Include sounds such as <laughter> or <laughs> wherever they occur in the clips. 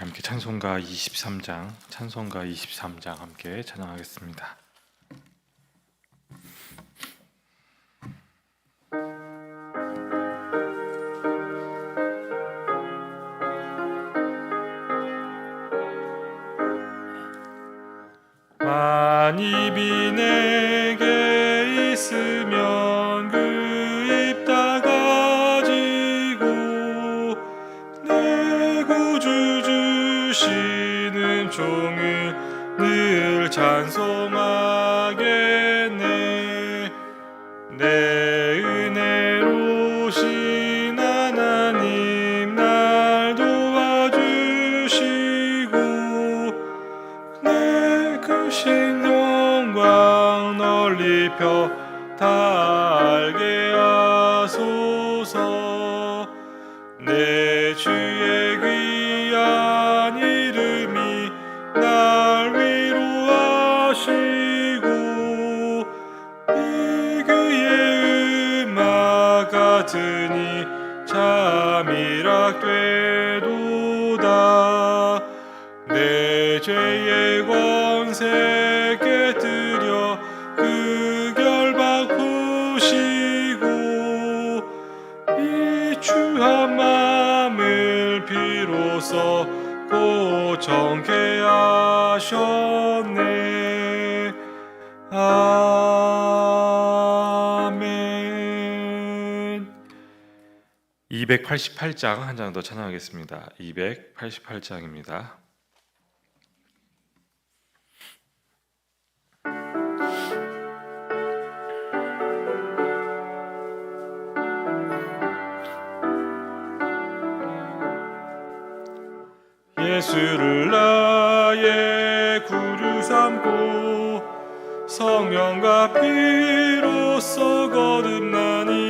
함께 찬송가 23장, 찬송가 23장 함께 찬양하겠습니다. 펴 달게 하 288장 한 장 더 찬양하겠습니다. 288장입니다. 예수를 나의 구주 삼고 성령과 피로써 거듭나니 이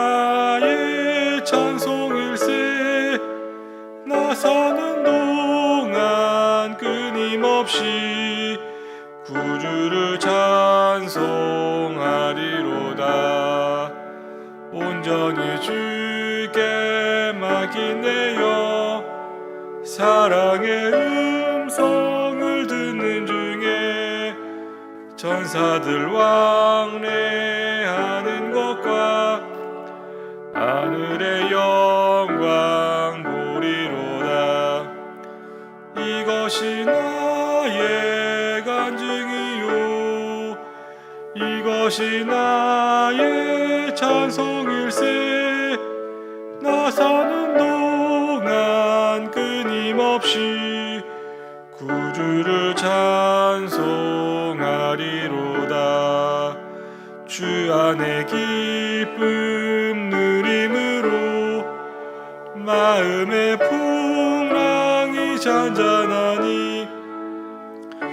찬송하리로다 온전히 주께 맡기네요. 사랑의 음성을 듣는 중에 천사들 왕래 이것이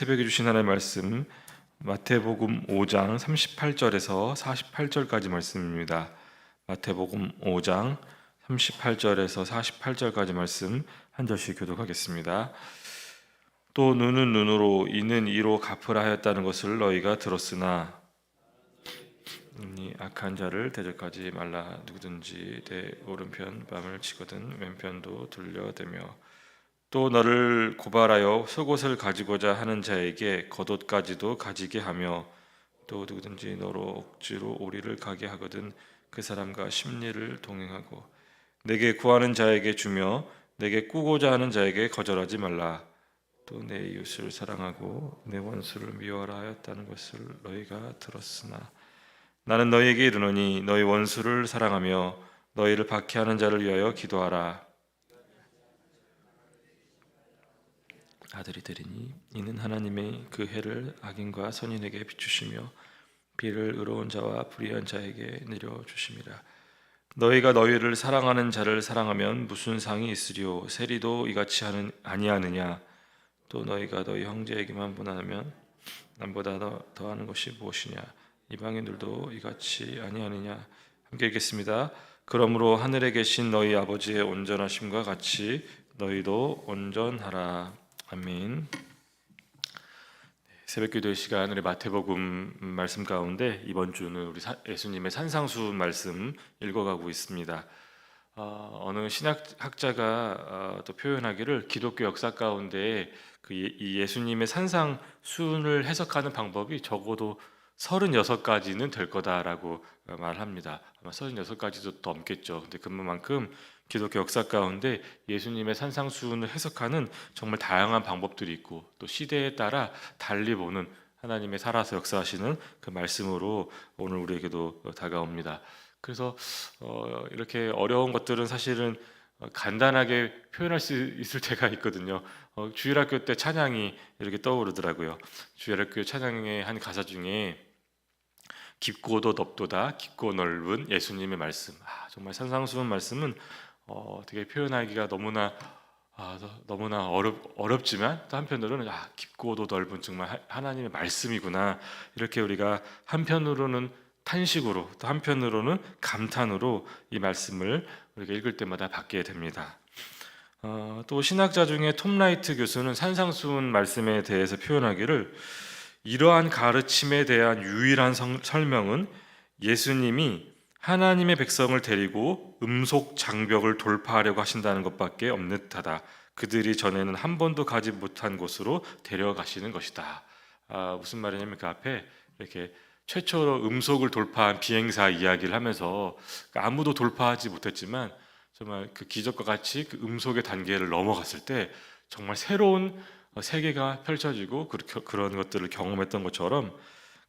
새벽에 주신 하나님의 말씀 마태복음 5장 38절에서 48절까지 말씀입니다. 마태복음 5장 38절에서 48절까지 말씀 한 절씩 교독하겠습니다. 또 눈은 눈으로 이는 이로 갚으라 하였다는 것을 너희가 들었으나 이 악한 자를 대적하지 말라 누구든지 내 오른편 뺨을 치거든 왼편도 돌려대며 또 너를 고발하여 속옷을 가지고자 하는 자에게 겉옷까지도 가지게 하며 또 누구든지 너로 억지로 오리를 가게 하거든 그 사람과 심리를 동행하고 내게 구하는 자에게 주며 내게 꾸고자 하는 자에게 거절하지 말라. 또 내 이웃을 사랑하고 내 원수를 미워하라 하였다는 것을 너희가 들었으나 나는 너희에게 이르노니 너희 원수를 사랑하며 너희를 박해하는 자를 위하여 기도하라 아들이 되리니 이는 하나님의 그 해를 악인과 선인에게 비추시며 비를 의로운 자와 불의한 자에게 내려 주심이라. 너희가 너희를 사랑하는 자를 사랑하면 무슨 상이 있으리요 세리도 이같이 하는 아니하느냐? 또 너희가 너희 형제에게만 분하면 남보다 더 더하는 것이 무엇이냐? 이방인들도 이같이 아니하느냐? 함께 읽겠습니다. 그러므로 하늘에 계신 너희 아버지의 온전하심과 같이 너희도 온전하라. 아멘. 새벽 기도의 시간 우리 마태복음 말씀 가운데 이번 주는 우리 사- 예수님의 산상수 말씀 읽어가고 있습니다. 어, 어느 신학자가 어, 또 표현하기를 기독교 역사 가운데 그 예- 이 예수님의 산상순을 해석하는 방법이 적어도 36가지는 될 거다라고 어, 말합니다. 아마 36가지도 넘겠죠. 근데 그만큼 기독교 역사 가운데 예수님의 산상수훈을 해석하는 정말 다양한 방법들이 있고 또 시대에 따라 달리 보는 하나님의 살아서 역사하시는 그 말씀으로 오늘 우리에게도 다가옵니다. 그래서 어, 이렇게 어려운 것들은 사실은 어, 간단하게 표현할 수 있을 때가 있거든요. 어, 주일학교 때 찬양이 이렇게 떠오르더라고요. 주일학교 찬양의 한 가사 중에 깊고도 넓도다 깊고 넓은 예수님의 말씀. 아, 정말 산상수훈 말씀은 어, 되게 표현하기가 너무나 아, 너- 너무나 어렵 어렵지만 또 한편으로는 아, 깊고도 넓은 정말 하- 하나님의 말씀이구나 이렇게 우리가 한편으로는 탄식으로 또 한편으로는 감탄으로 이 말씀을 우리가 읽을 때마다 받게 됩니다. 어, 또 신학자 중에 톰 라이트 교수는 산상수훈 말씀에 대해서 표현하기를 이러한 가르침에 대한 유일한 성- 설명은 예수님이 하나님의 백성을 데리고 음속 장벽을 돌파하려고 하신다는 것밖에 없는 듯하다. 그들이 전에는 한 번도 가지 못한 곳으로 데려가시는 것이다. 아, 무슨 말이냐면 그 앞에 이렇게 최초로 음속을 돌파한 비행사 이야기를 하면서 아무도 돌파하지 못했지만 정말 그 기적과 같이 그 음속의 단계를 넘어갔을 때 정말 새로운 세계가 펼쳐지고 그런 것들을 경험했던 것처럼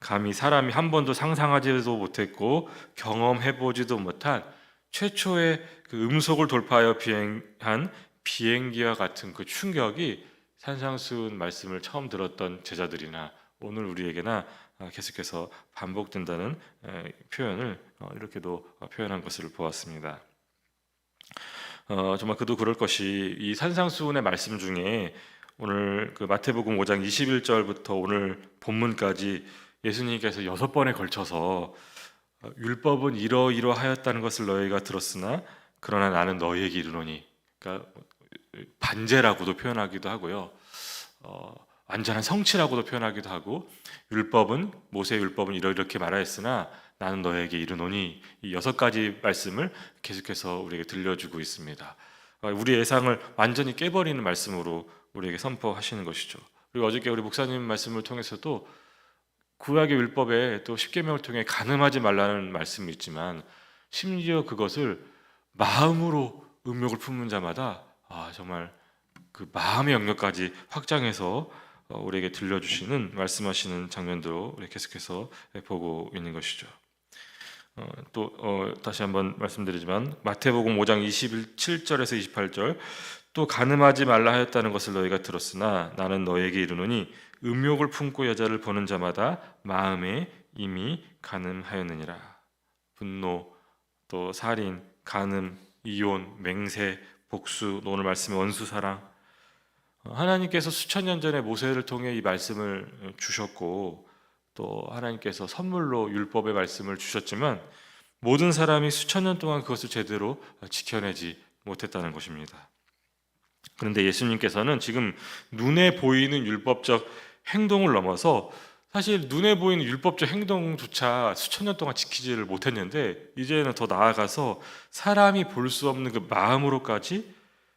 감히 사람이 한 번도 상상하지도 못했고 경험해보지도 못한 최초의 그 음속을 돌파하여 비행한 비행기와 같은 그 충격이 산상수훈 말씀을 처음 들었던 제자들이나 오늘 우리에게나 아, 계속해서 반복된다는 에, 표현을 어, 이렇게도 어, 표현한 것을 보았습니다. 어, 정말 그도 그럴 것이 이 산상수훈의 말씀 중에 오늘 그 마태복음 5장 21절부터 오늘 본문까지 예수님께서 여섯 번에 걸쳐서 어, 율법은 이러이러하였다는 것을 너희가 들었으나 그러나 나는 너희에게 이르노니 그러니까 반제라고도 표현하기도 하고요. 어, 완전한 성취라고도 표현하기도 하고 율법은 모세 율법은 이러이렇게 말하였으나 나는 너에게 이르노니 이 여섯 가지 말씀을 계속해서 우리에게 들려주고 있습니다. 어, 우리 예상을 완전히 깨버리는 말씀으로 우리에게 선포하시는 것이죠. 그리고 어저께 우리 목사님 말씀을 통해서도 구약의 율법에 또 십계명을 통해 가늠하지 말라는 말씀이 있지만 심지어 그것을 마음으로 음욕을 품는 자마다 아, 정말 그 마음의 영역까지 확장해서 어, 우리에게 들려주시는 말씀하시는 장면도 계속해서 보고 있는 것이죠. 어, 또 어, 다시 한번 말씀드리지만 마태복음 5장 27절에서 28절 또 가늠하지 말라 하였다는 것을 너희가 들었으나 나는 너에게 이르노니 음욕을 품고 여자를 보는 자마다 마음에 이미 가늠하였느니라 분노 또 살인 간음 이혼 맹세 복수 또 오늘 말씀의 원수 사랑 어, 하나님께서 수천 년 전에 모세를 통해 이 말씀을 어, 주셨고 또 하나님께서 선물로 율법의 말씀을 주셨지만 모든 사람이 수천 년 동안 그것을 제대로 어, 지켜내지 못했다는 것입니다. 그런데 예수님께서는 지금 눈에 보이는 율법적 행동을 넘어서 사실 눈에 보이는 율법적 행동조차 수천 년 동안 지키지를 못했는데 이제는 더 나아가서 사람이 볼 수 없는 그 마음으로까지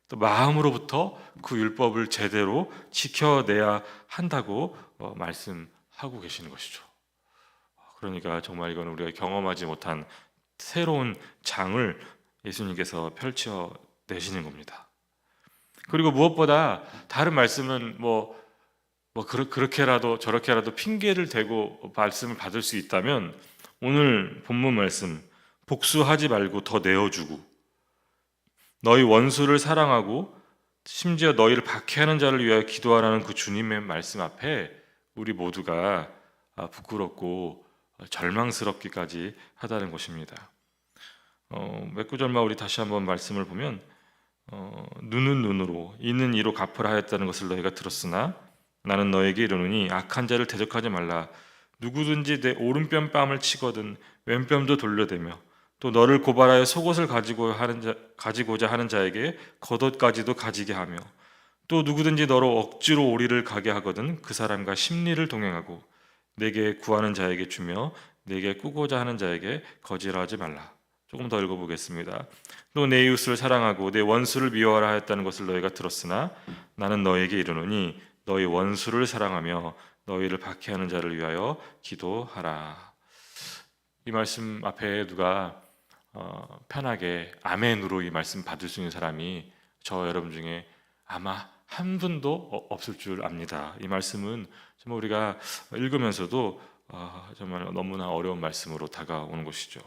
또 마음으로부터 그 율법을 제대로 지켜내야 한다고 어, 말씀하고 계시는 것이죠. 그러니까 정말 이건 우리가 경험하지 못한 새로운 장을 예수님께서 펼쳐 내시는 겁니다. 그리고 무엇보다 다른 말씀은 뭐, 뭐 그렇- 그렇게라도 저렇게라도 핑계를 대고 말씀을 받을 수 있다면 오늘 본문 말씀 복수하지 말고 더 내어주고 너희 원수를 사랑하고 심지어 너희를 박해하는 자를 위하여 기도하라는 그 주님의 말씀 앞에 우리 모두가 아, 부끄럽고 절망스럽기까지 하다는 것입니다. 어, 몇 구절만 우리 다시 한번 말씀을 보면 어, 눈은 눈으로 이는 이로 갚으라 하였다는 것을 너희가 들었으나 나는 너에게 이르노니 악한 자를 대적하지 말라 누구든지 내 오른편 뺨을 치거든 왼뺨도 돌려대며 또 너를 고발하여 속옷을 가지고 하는 자, 가지고자 하는 자에게 겉옷까지도 가지게 하며 또 누구든지 너로 억지로 오리를 가게 하거든 그 사람과 심리를 동행하고 내게 구하는 자에게 주며 내게 꾸고자 하는 자에게 거절하지 말라. 조금 더 읽어보겠습니다. 또 내 이웃을 사랑하고 내 원수를 미워하라 하였다는 것을 너희가 들었으나 나는 너에게 이르노니 너희 원수를 사랑하며 너희를 박해하는 자를 위하여 기도하라. 이 말씀 앞에 누가 어, 편하게 아멘으로 이 말씀 받을 수 있는 사람이 저 여러분 중에 아마 한 분도 어- 없을 줄 압니다. 이 말씀은 정말 우리가 읽으면서도 아, 정말 너무나 어려운 말씀으로 다가오는 것이죠.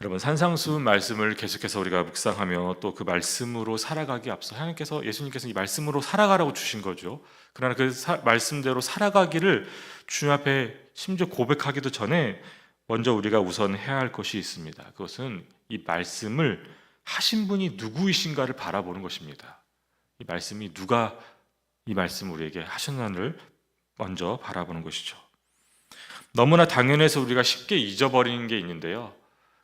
여러분 산상수훈 말씀을 계속해서 우리가 묵상하며 또 그 말씀으로 살아가기 앞서 하나님께서 예수님께서 이 말씀으로 살아가라고 주신 거죠. 그러나 그 사- 말씀대로 살아가기를 주님 앞에 심지어 고백하기도 전에 먼저 우리가 우선 해야 할 것이 있습니다. 그것은 이 말씀을 하신 분이 누구이신가를 바라보는 것입니다. 이 말씀이 누가 이 말씀 우리에게 하셨나를 먼저 바라보는 것이죠. 너무나 당연해서 우리가 쉽게 잊어버리는 게 있는데요.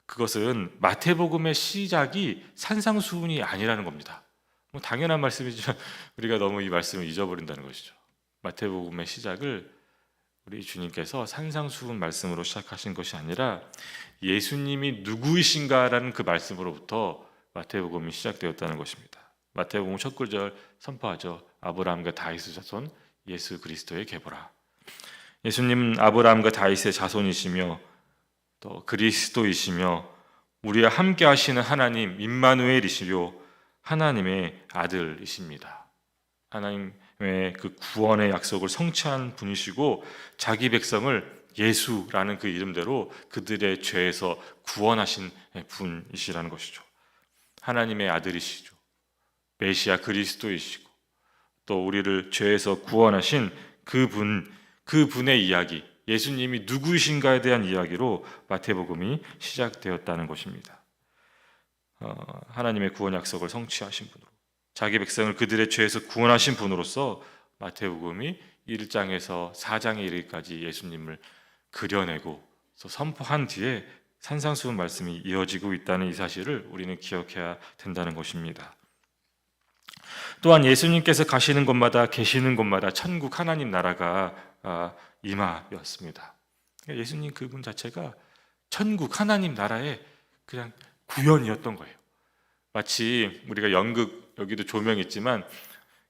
그것은 마태복음의 시작이 산상수훈이 아니라는 겁니다. 뭐 당연한 말씀이지만 <laughs> 우리가 너무 이 말씀을 잊어버린다는 것이죠. 마태복음의 시작을 우리 주님께서 산상수훈 말씀으로 시작하신 것이 아니라 예수님이 누구이신가라는 그 말씀으로부터 마태복음이 시작되었다는 것입니다. 마태복음 첫 구절 선포하죠. 아브라함과 다윗의 자손 예수 그리스도의 계보라. 예수님은 아브라함과 다윗의 자손이시며 또 그리스도이시며 우리와 함께 하시는 하나님 임마누엘이시요 하나님의 아들이십니다. 하나님의 그 구원의 약속을 성취한 분이시고 자기 백성을 예수라는 그 이름대로 그들의 죄에서 구원하신 분이시라는 것이죠. 하나님의 아들이시죠. 메시아 그리스도이시고 또 우리를 죄에서 구원하신 그분 그분의 이야기 예수님이 누구이신가에 대한 이야기로 마태복음이 시작되었다는 것입니다. 어, 하나님의 구원 약속을 성취하신 분으로 자기 백성을 그들의 죄에서 구원하신 분으로서 마태복음이 1장에서 4장에 이르기까지 예수님을 그려내고 또 선포한 뒤에 산상수훈 말씀이 이어지고 있다는 이 사실을 우리는 기억해야 된다는 것입니다. 또한 예수님께서 가시는 곳마다 계시는 곳마다 천국 하나님 나라가 아, 임하였습니다. 그러니까 예수님 그분 자체가 천국 하나님 나라의 그냥 구현이었던 거예요. 마치 우리가 연극 여기도 조명 있지만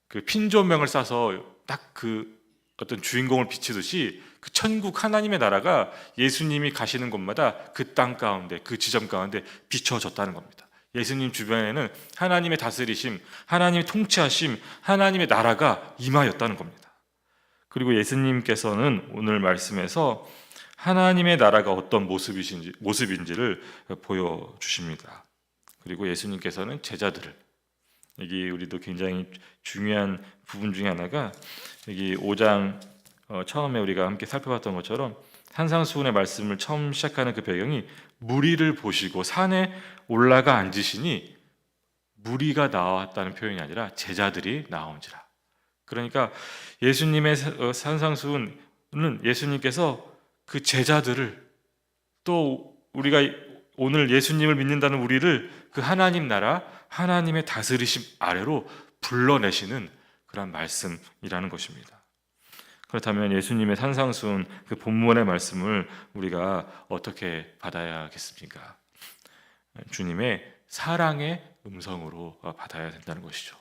그 핀 조명을 쏴서 딱 그 어떤 주인공을 비추듯이 그 천국 하나님의 나라가 예수님이 가시는 곳마다 그 땅 가운데 그 지점 가운데 비춰졌다는 겁니다. 예수님 주변에는 하나님의 다스리심, 하나님의 통치하심, 하나님의 나라가 임하였다는 겁니다. 그리고 예수님께서는 오늘 말씀에서 하나님의 나라가 어떤 모습이신지 모습인지를 보여 주십니다. 그리고 예수님께서는 제자들을 여기 우리도 굉장히 중요한 부분 중에 하나가 여기 5장 어, 처음에 우리가 함께 살펴봤던 것처럼 산상수훈의 말씀을 처음 시작하는 그 배경이 무리를 보시고 산에 올라가 앉으시니 무리가 나왔다는 표현이 아니라 제자들이 나온지라. 그러니까 예수님의 사- 어, 산상수훈은 예수님께서 그 제자들을 또 우리가 오늘 예수님을 믿는다는 우리를 그 하나님 나라 하나님의 다스리심 아래로 불러내시는 그런 말씀이라는 것입니다. 그렇다면 예수님의 산상순 그 본문의 말씀을 우리가 어떻게 받아야겠습니까? 주님의 사랑의 음성으로 받아야 된다는 것이죠.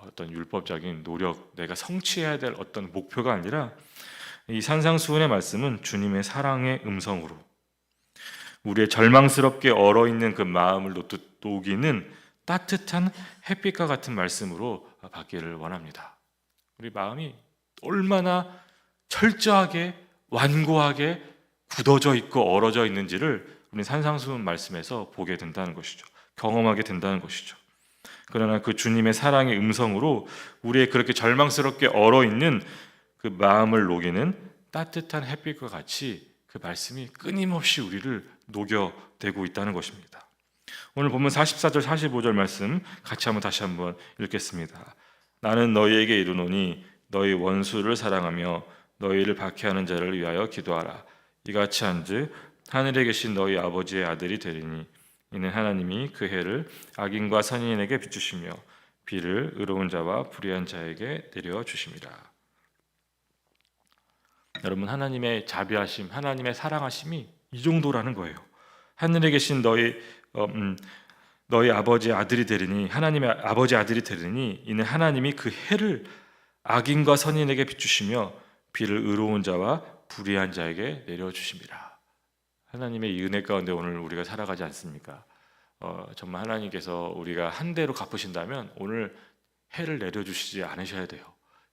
어떤 율법적인 노력, 내가 성취해야 될 어떤 목표가 아니라 이 산상수훈의 말씀은 주님의 사랑의 음성으로 우리의 절망스럽게 얼어 있는 그 마음을 녹- 녹이는 따뜻한 햇빛과 같은 말씀으로 받기를 원합니다. 우리 마음이 얼마나 철저하게 완고하게 굳어져 있고 얼어져 있는지를 우리 산상수훈 말씀에서 보게 된다는 것이죠. 경험하게 된다는 것이죠. 그러나 그 주님의 사랑의 음성으로 우리의 그렇게 절망스럽게 얼어 있는 그 마음을 녹이는 따뜻한 햇빛과 같이 그 말씀이 끊임없이 우리를 녹여대고 있다는 것입니다. 오늘 보면 44절 45절 말씀 같이 한번 다시 한번 읽겠습니다. 나는 너희에게 이르노니 너희 원수를 사랑하며 너희를 박해하는 자를 위하여 기도하라. 이같이 한즉 하늘에 계신 너희 아버지의 아들이 되리니 이는 하나님이 그 해를 악인과 선인에게 비추시며 비를 의로운 자와 불의한 자에게 내려 주심이라. 여러분 하나님의 자비하심, 하나님의 사랑하심이 이 정도라는 거예요. 하늘에 계신 너희 어, 음, 너희 아버지 아들이 되리니 하나님의 아버지 아들이 되리니 이는 하나님이 그 해를 악인과 선인에게 비추시며 비를 의로운 자와 불의한 자에게 내려 주심이라. 하나님의 이 은혜 가운데 오늘 우리가 살아가지 않습니까? 어, 정말 하나님께서 우리가 한 대로 갚으신다면 오늘 해를 내려 주시지 않으셔야 돼요.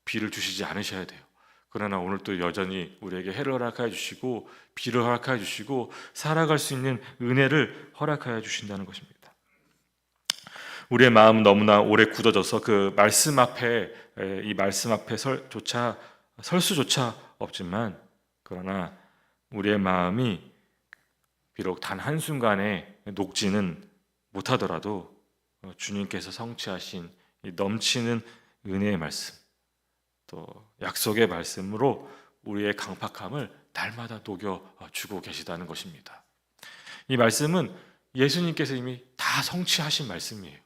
비를 주시지 않으셔야 돼요. 그러나 오늘 또 여전히 우리에게 해를 허락하여 주시고 비를 허락하여 주시고 살아갈 수 있는 은혜를 허락하여 주신다는 것입니다. 우리의 마음 너무나 오래 굳어져서 그 말씀 앞에 에, 이 말씀 앞에 설조차 설 수조차 없지만 그러나 우리의 마음이 비록 단 한순간에 녹지는 못하더라도 어, 주님께서 성취하신 이 넘치는 은혜의 말씀 또 약속의 말씀으로 우리의 강팍함을 날마다 녹여 주고 계시다는 것입니다. 이 말씀은 예수님께서 이미 다 성취하신 말씀이에요.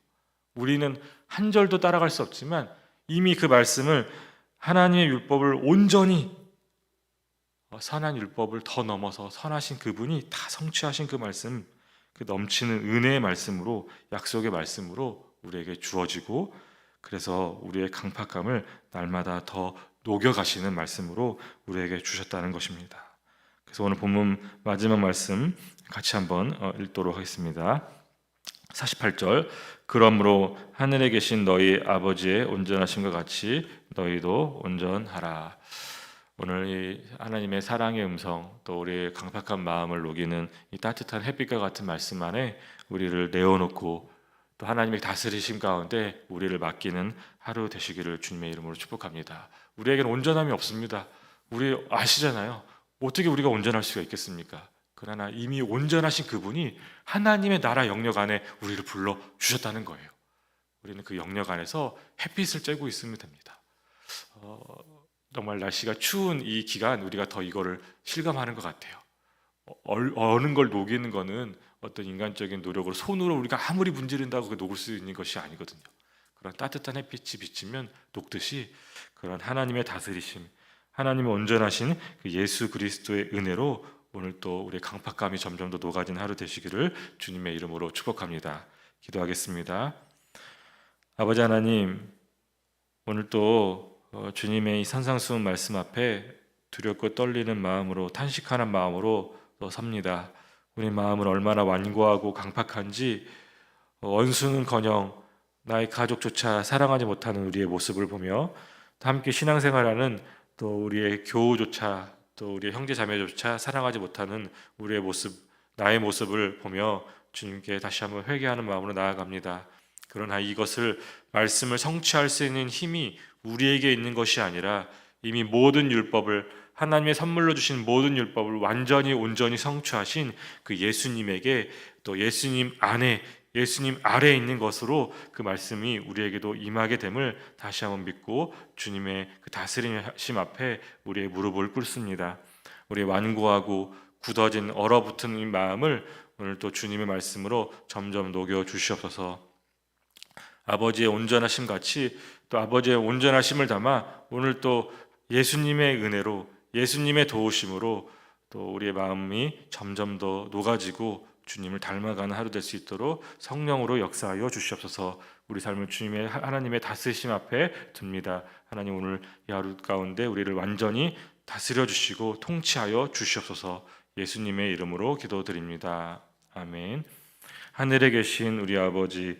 우리는 한 절도 따라갈 수 없지만 이미 그 말씀을 하나님의 율법을 온전히 어, 선한 율법을 더 넘어서 선하신 그분이 다 성취하신 그 말씀, 그 넘치는 은혜의 말씀으로 약속의 말씀으로 우리에게 주어지고 그래서 우리의 강팍함을 날마다 더 녹여가시는 말씀으로 우리에게 주셨다는 것입니다. 그래서 오늘 본문 마지막 말씀 같이 한번 어, 읽도록 하겠습니다. 48절 그러므로 하늘에 계신 너희 아버지의 온전하심과 같이 너희도 온전하라. 오늘 이 하나님의 사랑의 음성 또 우리의 강팍한 마음을 녹이는 이 따뜻한 햇빛과 같은 말씀 안에 우리를 내어놓고 또 하나님의 다스리심 가운데 우리를 맡기는 하루 되시기를 주님의 이름으로 축복합니다. 우리에게는 온전함이 없습니다. 우리 아시잖아요. 어떻게 우리가 온전할 수가 있겠습니까? 그러나 이미 온전하신 그분이 하나님의 나라 영역 안에 우리를 불러 주셨다는 거예요. 우리는 그 영역 안에서 햇빛을 쬐고 있으면 됩니다. 어, 정말 날씨가 추운 이 기간 우리가 더 이거를 실감하는 것 같아요. 얼, 어는 걸 녹이는 거는 어떤 인간적인 노력으로 손으로 우리가 아무리 문지른다고 녹을 수 있는 것이 아니거든요. 그런 따뜻한 햇빛이 비치면 녹듯이 그런 하나님의 다스리심, 하나님의 온전하신 그 예수 그리스도의 은혜로 오늘 또 우리의 강팍감이 점점 더 녹아진 하루 되시기를 주님의 이름으로 축복합니다. 기도하겠습니다. 아버지 하나님, 오늘 또 어, 주님의 이 산상수훈 말씀 앞에 두렵고 떨리는 마음으로 탄식하는 마음으로 또 섭니다. 우리 마음은 얼마나 완고하고 강팍한지 어, 원수는커녕 나의 가족조차 사랑하지 못하는 우리의 모습을 보며 함께 신앙생활하는 또 우리의 교우조차 또 우리의 형제 자매조차 사랑하지 못하는 우리의 모습, 나의 모습을 보며 주님께 다시 한번 회개하는 마음으로 나아갑니다. 그러나 이것을 말씀을 성취할 수 있는 힘이 우리에게 있는 것이 아니라 이미 모든 율법을 하나님의 선물로 주신 모든 율법을 완전히 온전히 성취하신 그 예수님에게 또 예수님 안에 예수님 아래에 있는 것으로 그 말씀이 우리에게도 임하게 됨을 다시 한번 믿고 주님의 그 다스림심 앞에 우리의 무릎을 꿇습니다. 우리 완고하고 굳어진 얼어붙은 이 마음을 오늘 또 주님의 말씀으로 점점 녹여 주시옵소서. 아버지의 온전하심 같이 또 아버지의 온전하심을 담아 오늘 또 예수님의 은혜로 예수님의 도우심으로 또 우리의 마음이 점점 더 녹아지고 주님을 닮아가는 하루 될 수 있도록 성령으로 역사하여 주시옵소서. 우리 삶을 주님의 하나님의 다스리심 앞에 둡니다. 하나님 오늘 이 하루 가운데 우리를 완전히 다스려 주시고 통치하여 주시옵소서. 예수님의 이름으로 기도드립니다. 아멘. 하늘에 계신 우리 아버지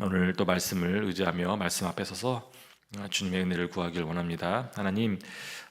오늘 또 말씀을 의지하며 말씀 앞에 서서 주님의 은혜를 구하길 원합니다. 하나님,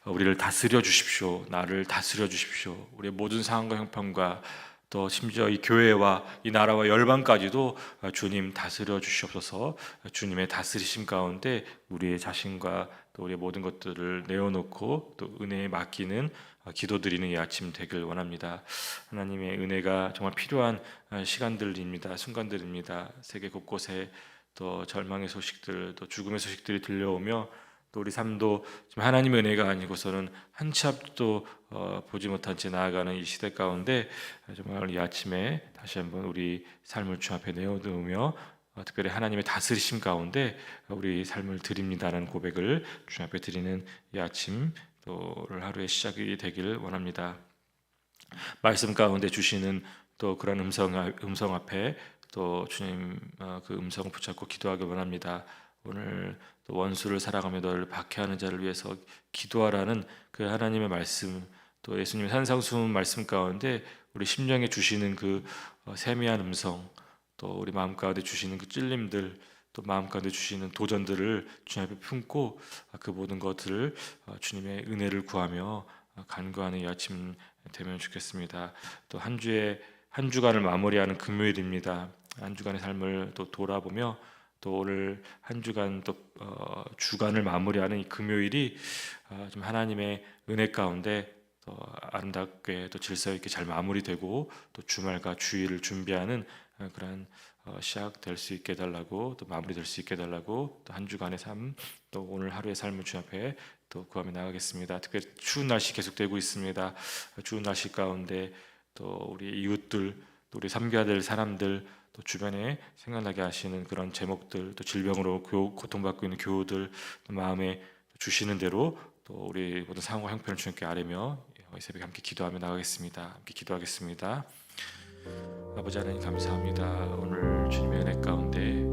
우리를 다스려 주십시오. 나를 다스려 주십시오. 우리의 모든 상황과 형편과 또 심지어 이 교회와 이 나라와 열방까지도 주님 다스려 주시옵소서. 주님의 다스리심 가운데 우리의 자신과 또 우리의 모든 것들을 내어놓고 또 은혜에 맡기는 기도드리는 이 아침 되길 원합니다. 하나님의 은혜가 정말 필요한 시간들입니다. 순간들입니다. 세계 곳곳에 또 절망의 소식들, 또 죽음의 소식들이 들려오며 또 우리 삶도 지금 하나님의 은혜가 아니고서는 한 치 앞도 어, 보지 못한 채 나아가는 이 시대 가운데 정말 이 아침에 다시 한번 우리 삶을 주 앞에 내어놓으며 어, 특별히 하나님의 다스리심 가운데 우리 삶을 드립니다라는 고백을 주 앞에 드리는 이 아침 또를 하루의 시작이 되길 원합니다. 말씀 가운데 주시는 또 그런 음성 음성 앞에 또 주님 어, 그 음성을 붙잡고 기도하기 원합니다. 오늘 또 원수를 사랑하며 너를 박해하는 자를 위해서 기도하라는 그 하나님의 말씀 또 예수님의 산상수훈 말씀 가운데 우리 심령에 주시는 그 어, 세미한 음성 또 우리 마음 가운데 주시는 그 찔림들 또 마음 가운데 주시는 도전들을 주님 앞에 품고 아, 그 모든 것들을 어, 주님의 은혜를 구하며 간구하는 이 아침 되면 좋겠습니다. 또 한 주에 한 주간을 마무리하는 금요일입니다. 한 주간의 삶을 또 돌아보며 또 오늘 한 주간 또 어, 주간을 마무리하는 이 금요일이 어, 좀 하나님의 은혜 가운데 또 아름답게 또 질서 있게 잘 마무리되고 또 주말과 주일을 준비하는 어, 그런 어, 시작될 수 있게 달라고 또 마무리될 수 있게 달라고 또 한 주간의 삶 또 오늘 하루의 삶을 주 앞에 또 구하며 나가겠습니다. 특별히 추운 날씨 계속되고 있습니다. 추운 날씨 가운데 또 우리 이웃들 또 우리 섬겨야 될 사람들 또 주변에 생각나게 하시는 그런 제목들 또 질병으로 교, 고통받고 있는 교우들 또 마음에 주시는 대로 또 우리 모든 상황과 형편을 주님께 아뢰며 이 새벽에 함께 기도하며 나가겠습니다. 함께 기도하겠습니다. 아버지 하나님 감사합니다. 오늘 주님의 은혜 가운데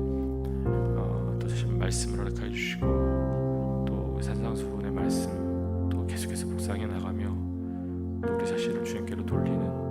어, 또 다시 말씀을 허락하여 주시고 또 산상수훈의 말씀 또 계속해서 묵상해 나가며 또 우리 자신을 주님께로 돌리는